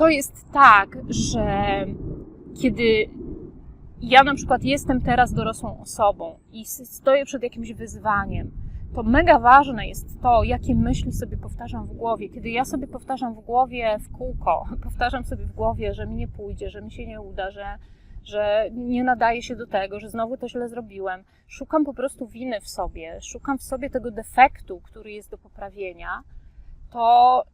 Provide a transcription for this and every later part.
to jest tak, że kiedy ja na przykład jestem teraz dorosłą osobą i stoję przed jakimś wyzwaniem, to mega ważne jest to, jakie myśli sobie powtarzam w głowie. Kiedy ja sobie powtarzam w głowie w kółko, powtarzam sobie w głowie, że mi nie pójdzie, że mi się nie uda, że, że nie nadaje się do tego, że znowu to źle zrobiłem, szukam po prostu winy w sobie, szukam w sobie tego defektu, który jest do poprawienia, to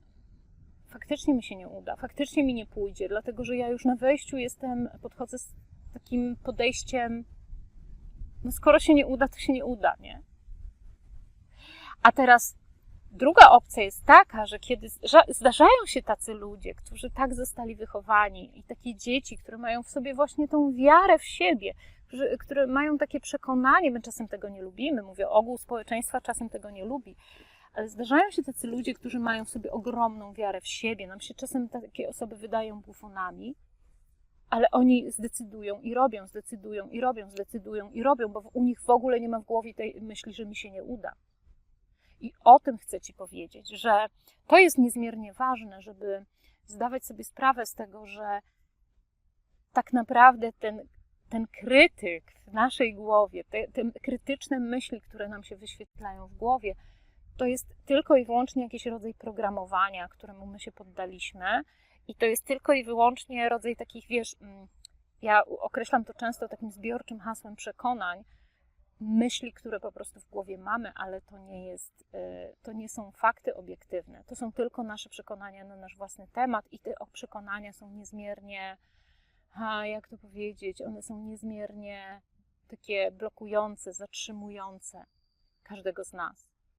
faktycznie mi się nie uda, faktycznie mi nie pójdzie, dlatego że ja już na wejściu jestem, podchodzę z takim podejściem, no skoro się nie uda, to się nie uda, nie? A teraz druga opcja jest taka, że kiedy zdarzają się tacy ludzie, którzy tak zostali wychowani i takie dzieci, które mają w sobie właśnie tą wiarę w siebie, które, które mają takie przekonanie, my czasem tego nie lubimy, mówię, ogół społeczeństwa czasem tego nie lubi, ale zdarzają się tacy ludzie, którzy mają w sobie ogromną wiarę w siebie. Nam się czasem takie osoby wydają bufonami, ale oni zdecydują i robią, zdecydują i robią, zdecydują i robią, bo u nich w ogóle nie ma w głowie tej myśli, że mi się nie uda. I o tym chcę Ci powiedzieć, że to jest niezmiernie ważne, żeby zdawać sobie sprawę z tego, że tak naprawdę ten, ten krytyk w naszej głowie, te, te krytyczne myśli, które nam się wyświetlają w głowie, to jest tylko i wyłącznie jakiś rodzaj programowania, któremu my się poddaliśmy, i to jest tylko i wyłącznie rodzaj takich, wiesz, mm, ja określam to często takim zbiorczym hasłem przekonań, myśli, które po prostu w głowie mamy, ale to nie jest, y, to nie są fakty obiektywne. To są tylko nasze przekonania na nasz własny temat i te przekonania są niezmiernie, jak to powiedzieć, one są niezmiernie takie blokujące, zatrzymujące każdego z nas.